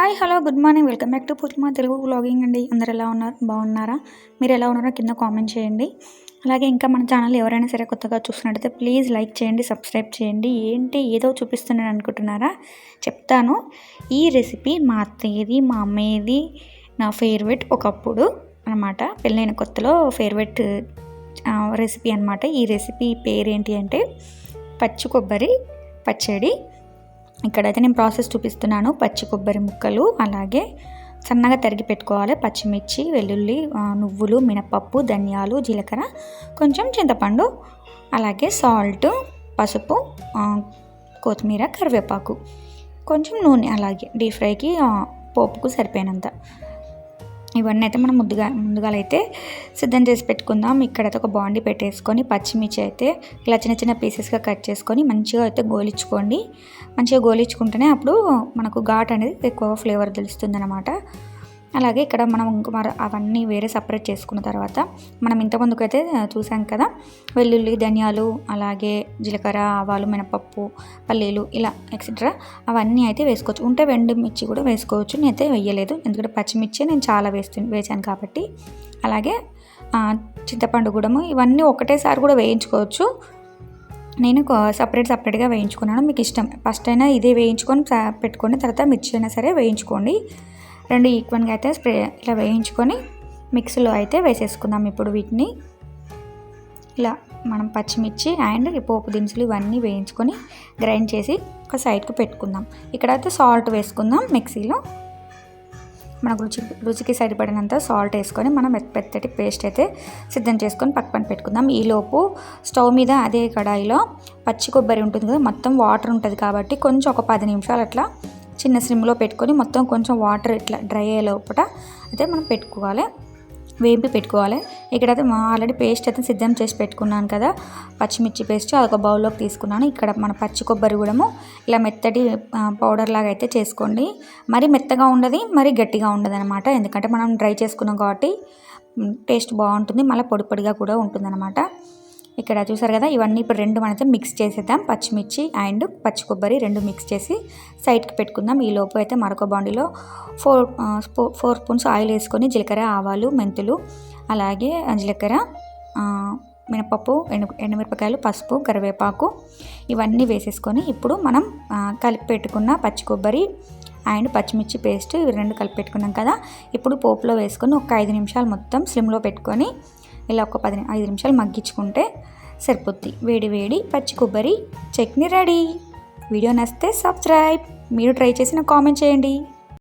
Hi hello good morning. Welcome back to పుష్మా Telugu vlogging అండి. అందరు ఎలా ఉన్నారు? బాగున్నారా? మీరు ఎలా ఉన్నారో కింద కామెంట్ చేయండి. అలాగే ఇంకా మన ఛానల్ ఎవరైనా సరే కొత్తగా చూస్తున్నట్టయితే ప్లీజ్ లైక్ చేయండి సబ్స్క్రైబ్ చేయండి. ఏంటి? ఏదో చూపిస్తున్నాను అనుకుంటున్నారా? చెప్తాను. ఈ రెసిపీ మా అత్తయ్యది మా అమ్మయ్యది నా ఫేవరెట్ ఒకప్పుడు అనమాట. పెళ్ళైన కొత్తలో ఫేవరెట్ రెసిపీ అనమాట. ఈ రెసిపీ పేరేంటి అంటే పచ్చి కొబ్బరి పచ్చడి. ఇక్కడైతే నేను ప్రాసెస్ చూపిస్తున్నాను పచ్చి కొబ్బరి ముక్కలు అలాగే సన్నగా తరిగి పెట్టుకోవాలి పచ్చిమిర్చి వెల్లుల్లి నువ్వులు మినపప్పు ధనియాలు జీలకర్ర కొంచెం చింతపండు అలాగే సాల్ట్ పసుపు కొత్తిమీర కరివేపాకు. కొంచెం నూనె అలాగే డీప్ ఫ్రైకి పోపుకు సరిపోయినంత. ఇవన్నీ అయితే మనం ముందుగా ముందుగా అయితే సిద్ధం చేసి పెట్టుకుందాం. ఇక్కడైతే ఒక బాండి పెట్టేసుకొని పచ్చిమిర్చి అయితే ఇలా చిన్న చిన్న పీసెస్గా కట్ చేసుకొని మంచిగా అయితే గోలించుకోండి. మంచిగా గోలించుకుంటేనే అప్పుడు మనకు ఘాట్ అనేది ఎక్కువ ఫ్లేవర్ తెలుస్తుంది అనమాట అలాగే ఇక్కడ మనం మరి అవన్నీ వేరే సపరేట్ చేసుకున్న తర్వాత మనం ఇంతకుముందుకు అయితే చూసాం కదా వెల్లుల్లి ధనియాలు అలాగే జీలకర్ర ఆవాలు మినపప్పు పల్లీలు ఇలా ఎక్సెట్రా అవన్నీ అయితే వేసుకోవచ్చు. ఉంటే వెండి మిర్చి కూడా వేసుకోవచ్చు. నేనైతే వేయలేదు. ఎందుకంటే పచ్చిమిర్చి నేను చాలా వేస్తు వేసాను కాబట్టి. అలాగే చింతపండు కూడా ఇవన్నీ ఒకటేసారి కూడా వేయించుకోవచ్చు. నేను సపరేట్ సపరేట్గా వేయించుకున్నాను. మీకు ఇష్టం. ఫస్ట్ అయినా ఇదే వేయించుకొని పెట్టుకొని తర్వాత మిర్చి అయినా సరే వేయించుకోండి. రెండు ఈక్వల్గా అయితే స్ప్రే ఇలా వేయించుకొని మిక్సీలో అయితే వేసేసుకుందాం ఇప్పుడు వీటిని. ఇలా మనం పచ్చిమిర్చి అండ్ పోపు దినుసులు ఇవన్నీ వేయించుకొని గ్రైండ్ చేసి ఒక సైడ్కి పెట్టుకుందాం. ఇక్కడైతే సాల్ట్ వేసుకుందాం మిక్సీలో. మనకు రుచి రుచికి సరిపడినంత సాల్ట్ వేసుకొని మనం మెత్తటి పేస్ట్ అయితే సిద్ధం చేసుకొని పక్కన పెట్టుకుందాం. ఈలోపు స్టవ్ మీద అదే కడాయిలో పచ్చి కొబ్బరి ఉంటుంది కదా మొత్తం వాటర్ ఉంటుంది కాబట్టి కొంచెం ఒక పది నిమిషాలు అట్లా చిన్న సిమ్లో పెట్టుకొని మొత్తం కొంచెం వాటర్ ఇట్లా డ్రై అయ్యే లోపల అయితే మనం పెట్టుకోవాలి. వేపి పెట్టుకోవాలి. ఇక్కడైతే మా ఆల్రెడీ పేస్ట్ అయితే సిద్ధం చేసి పెట్టుకున్నాను కదా. పచ్చిమిర్చి పేస్ట్ అదొక బౌల్లోకి తీసుకున్నాను. ఇక్కడ మన పచ్చి కొబ్బరి కూడా ఇలా మెత్తటి పౌడర్ లాగా అయితే చేసుకోండి. మరీ మెత్తగా ఉండదు మరి గట్టిగా ఉండదు అనమాట ఎందుకంటే మనం డ్రై చేసుకున్నాం కాబట్టి టేస్ట్ బాగుంటుంది. మళ్ళీ పొడి పొడిగా కూడా ఉంటుందన్నమాట. ఇక్కడ చూసారు కదా ఇవన్నీ ఇప్పుడు రెండు మనతో మిక్స్ చేసేద్దాం. పచ్చిమిర్చి అండ్ పచ్చి కొబ్బరి రెండు మిక్స్ చేసి సైడ్కి పెట్టుకుందాం. ఈ లోపు అయితే మరొక బాండీలో ఫోర్ ఫోర్ స్పూన్స్ ఆయిల్ వేసుకొని జీలకర్ర ఆవాలు మెంతులు అలాగే జీలకర్ర మినపప్పు ఎండు ఎండుమిరపకాయలు పసుపు కరివేపాకు ఇవన్నీ వేసేసుకొని ఇప్పుడు మనం కలిపి పెట్టుకున్న పచ్చి కొబ్బరి అండ్ పచ్చిమిర్చి పేస్ట్ ఇవి రెండు కలిపి పెట్టుకున్నాం కదా. ఇప్పుడు పోపులో వేసుకొని ఒక ఐదు నిమిషాలు మొత్తం స్లిమ్లో పెట్టుకొని ఇలా ఒక పది ఐదు నిమిషాలు మగ్గించుకుంటే సరిపోద్ది. వేడి వేడి పచ్చి కొబ్బరి చట్నీ రెడీ. వీడియో నచ్చితే సబ్స్క్రైబ్. మీరు ట్రై చేసిన కామెంట్ చేయండి.